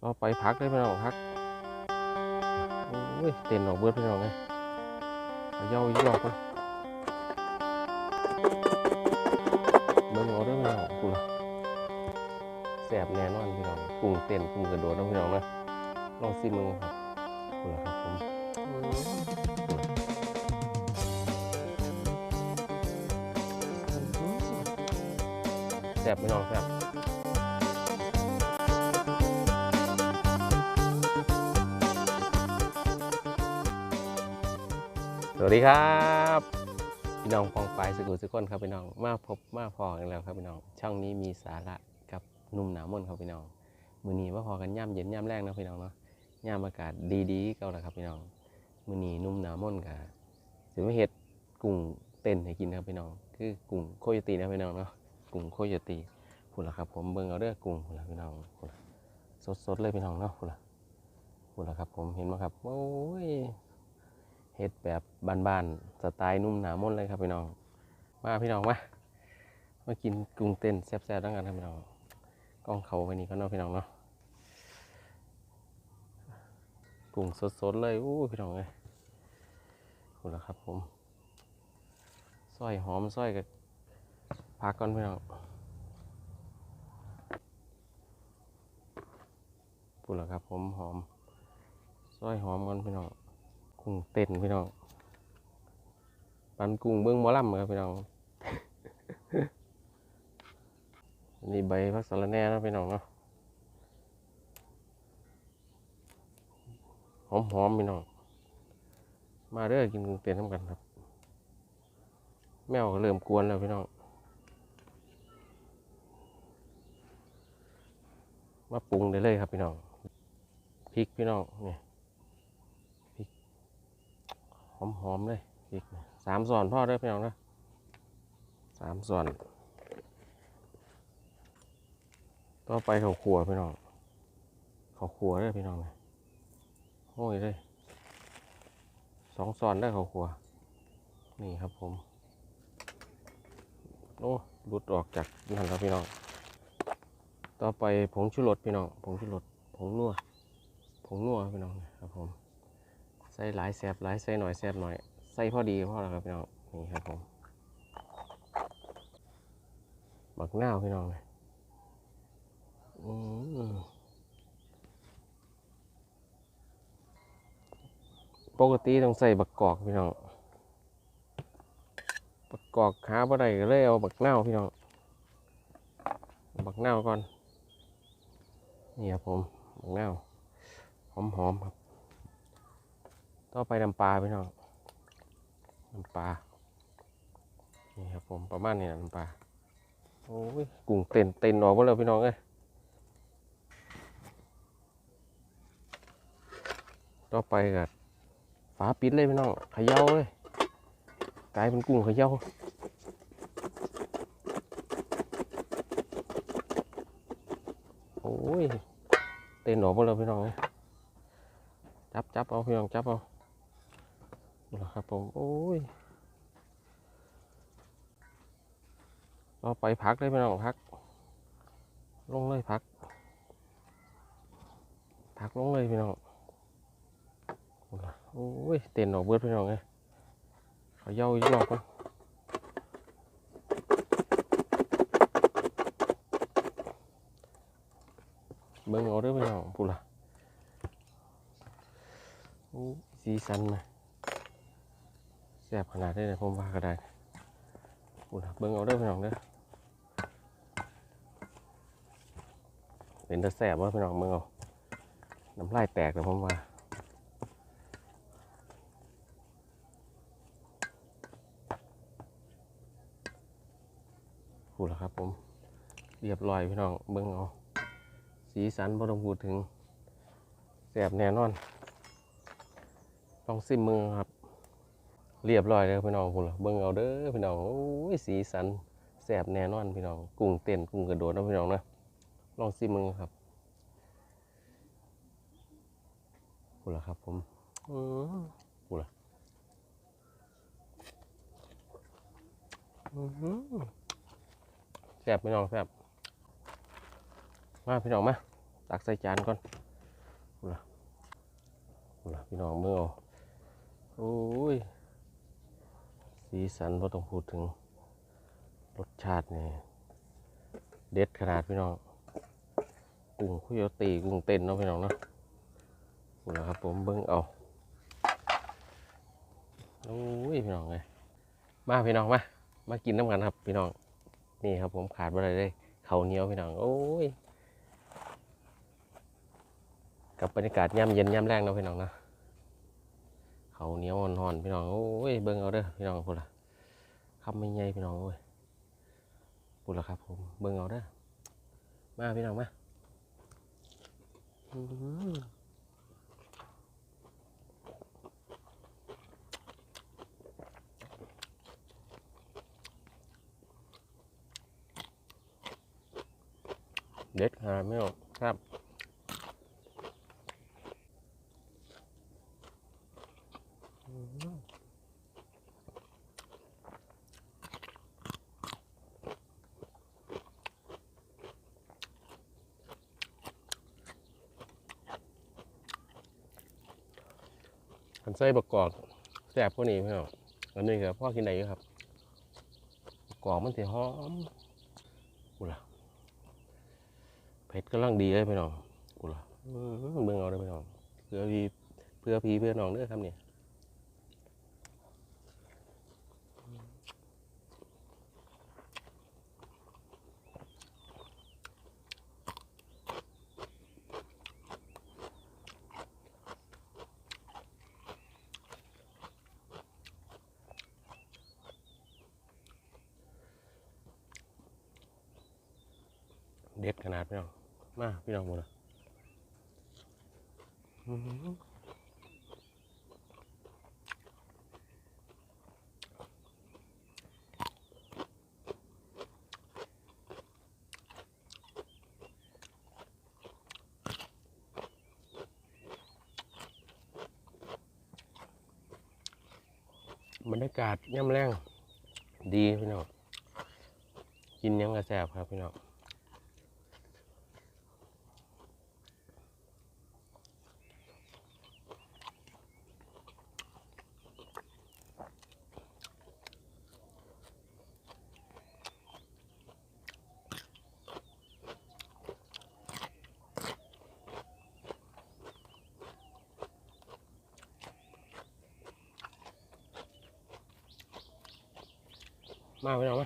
เราไปพักได้พี่น้องพักโอ้ยเต้นออกเบิดพี่น้องไงเอาย้าอีกรอบก่อนเบิ่งเอาเด้อพี่น้องกูละแสบแน่นอนพี่น้องกุ้งเต้นกุ้งกระโดดนะพี่น้องนะลองซิมึงครับกูละครับผมแสบพี่น้องแสบ วัสดีครับพี่น้องฟองปลายสกุลสกุลครับพี่น้องมาพบมาพอกันแล้วครับพี่น้อง ช่องนี้มีสาระกับหนุ่มหนามนครับพี่น้องมือนีมาพอกันย่ำเย็นย่ำแรงนะพี่น้องเนาะย่ำอากาศดีๆก่าแล้วครับพี่น้องมือนีนุ่มหนามนกับสิมาเฮ็ดกุ้งเต้นให้กินครับพี่น้อง คือกุ้งโคโยตีนะพี่น้องเนาะกุ้งโคโยตีพูดละครับผมเบิ่งเอาเด้อกุ้งพูดละพี่น้องพูดละสดๆเลยพี่น้องเนาะพูดละพูดละครับผมเห็นไหมครับโอ้ย เฮ็ดแบบบ้านๆสไตล์นุ่มหนามนเลยครับพี่น้อง มาพี่น้องมามากินกุ้งเต้นแซ่บๆด้วยกันครับพี่น้องกล้องเขาไปนี่ก็เนาะพี่น้องเนาะกุ้งสดๆเลยอู้พี่น้องเลยคุณครับผมซอยหอมซอยกับพักก่อนพี่น้องพูดแล้วครับผมหอมซอยหอมก่อนพี่น้อง กุ้งเต้นพี่น้องปันกุ้งเบิ้องหมอลำครับพี่น้องนี่ใบพักสะรแน่นะพี่น้องเนาะหอมหอมๆพี่น้อง มาเด้อกินกุ้งเต้นทำกันครับ แมวก็เริ่มกวนแล้วพี่น้องมาปรุงได้เลยครับพี่น้องพริกพี่น้องเนี่ย หอมๆเลยพริกสามส่วนพ่อเด้อพี่น้องนะสามส่วนต่อไปเขาขัวพี่น้องเขาขัวเด้อพี่น้องนะโอ้ยเลยสองส่วนได้อข้าขัว นี่ครับผมโอ้หลุดออกจากนั่นแล้วพี่น้อง ต่อไปผงชูรสพี่น้อง ผงชูรสผงนัวผงนัวพี่น้องนะครับผม ส่หลายแซบหลายใส่หน่อยแซบหน่อยใส่พอดีพอแล้วครับพี่น้องนี่ครับผมบักหน้าพี่น้องเลยอืมปกติต้องใส่บักกอกพี่น้องบักกอกหาบ่ได้ก็เลยเอาบักหน้าพี่น้อง บักหน้าก่อน นี่ครับผม บักหน้าหอมๆครับ ต่อไปน้ำปลาพี่น้องน้ำปลานี่ครับผมประมาณนี้นะน้ำปลาโอ้ยกุ้งเต้นเต้นออกหมดแล้วพี่น้องเอ้ยต่อไปก็ฝาปิดเลยพี่น้องขย่าเลยกลายเป็นกุ้งขย่าโอ้ยเต้นออกหมดแล้วพี่น้องเอ้ยจับจับเอาพี่น้องจับเอา หละครับผม โอ้ยเราไปพักเลยพี่น้องพัก ลงเลยพัก พักลงเลยพี่น้องโอ้ยเต้นออกเบิดพี่น้องเลยเขาเย้าอีกรอบก่อนเบิ่งเอาด้อพี่น้องพูดละโอ้สีสันนะ แซ่บขนาดนี้เลยผมว่าก็ได้อุยเบิ่งเอาเด้อพี่น้องเด้อเป็นตะแซ่บว่าพี่น้องเบิ่งเอาน้ำลายแตกเลยผมว่าพูดแล้วครับผม เรียบร้อยพี่น้องเบิ่งเอา สีสันบ่ต้องพูดถึงแซ่บแน่นอนลองซิมมือครับ เรียบร้อยเลยพี่น้องคุณล่ะเบิ่งเอาเด้อพี่น้องโอ้ยสีสันแสบแน่นอนพี่น้อง กุ้งเต้นกุ้งกระโดดนะพี่น้องนะลองซิมมือครับคุณล่ะครับ ผมอือคุณล่ะอื้อหือแสบพี่น้องแสบมาพี่น้องมาตักใส่จานก่อนพูดละพูดละพี่น้องเมื่อเอาโอ้ย สีสันพอต้องพูดถึง รสชาตินี่เด็ดขนาดพี่น้องกุ้งคุยตีกุ้งเต้นเนาะพี่น้องเนาะพูดละครับผมเบิ้งเอาโอ้ยพี่น้องเลยมาพี่น้องมามากินน้ำกันครับ พี่น้องนี่ครับผมขาดอะไรเลยเขาเหนียวพี่น้องโอ้ยกับบรรยากาศย่ำเย็นย่ำแรงเนาะพี่น้องเนาะ เขาเหนียวอ่อนๆพี่น้องโอ้ยเบิ่งเอาเด้อพี่น้องพูดละคำไม่ใหญ่พี่น้องโอ้ยพูดละครับผมเบิ่งเอาเด้อมาพี่น้องมาเด็ดขนาไม่ออกครับันใส่ประกอบแซ่บกว่านี้พี่น้องอันนี้ครับพ่อกินได้ครับกระกอบมันสีหอมกูล่ะเผ็ดกำลังดีเลยพี่น้องกูล่ะอื้อหืองเอาเลยพี่น้องเพื่อพี่เพื่อพี่เพื่อน้องเด้อครับเนี่ย เด็ดขนาดพี่น้องมาพี่น้องหมดละบรรยากาศย่ำแรงดีพี่น้องกินยังกระแซบครับพี่น้อง มาไปเอาไหม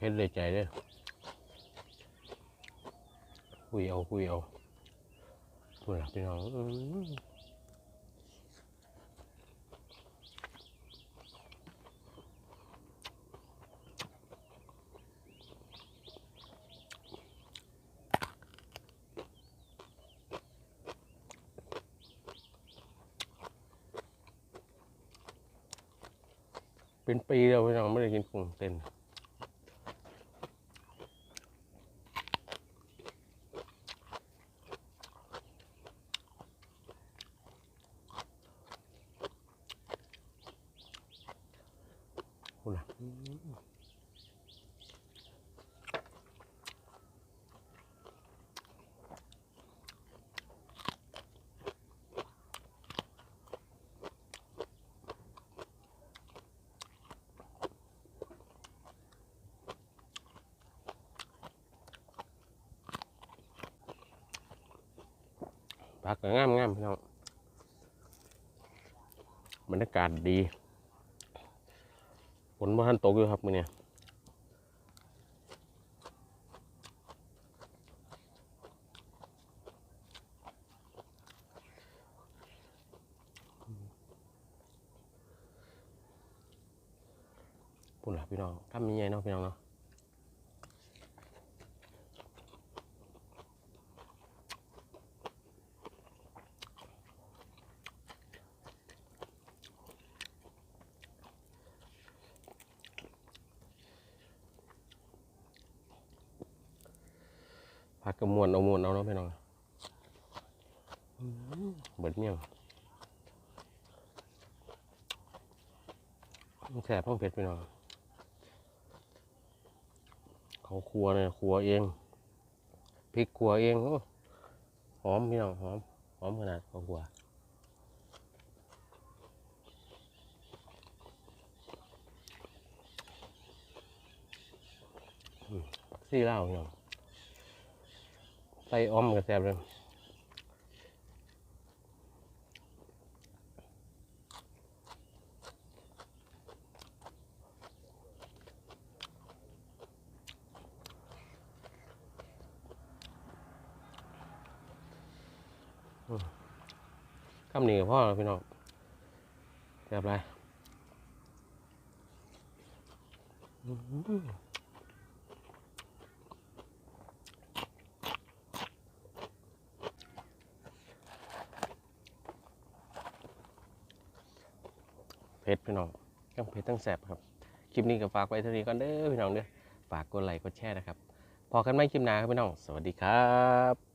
เห็นเลยใจเลยคุยเอาคุยเอาคุยหลับพี่น้อง เป็นปีแล้วพี่น้องไม่ได้กินกุ้งเต้นคุณล่ะ ผักก็งามงามพี่น้องบรรยากาศดีฝนบ่ทันตกอยู่ครับมื้อนี้ปุ่นล่ะพี่น้องทำยังไงเนาะพี่น้องเนาะ ผักกระมวนเอามวนเอาเนาะพี่น้องเบิดเมี่ยงแสบพ้องเผ็ดพี่น้องเขาครัวเนี่ยครัวเองพริกครัวเองโอ้อมพี่น้องหอมหอมขนาดพอกลัวซี่เล้าพี่น้อง ใส่อ้อมกับแซ่บเลยคำนี้กับพ่อพี่น้องแซ่บไรอื้อหือเผ็ ดพี่น้องทั้งเผ็ดทั้งแสบครับ คลิปนี้ก็ฝากไว้เท่านี้ก่อนเด้อพี่น้องเด้อ ฝากกดไลค์กดแชร์นะครับ พอกันไม่คลิปหน้าครับพี่น้อง สวัสดีครับ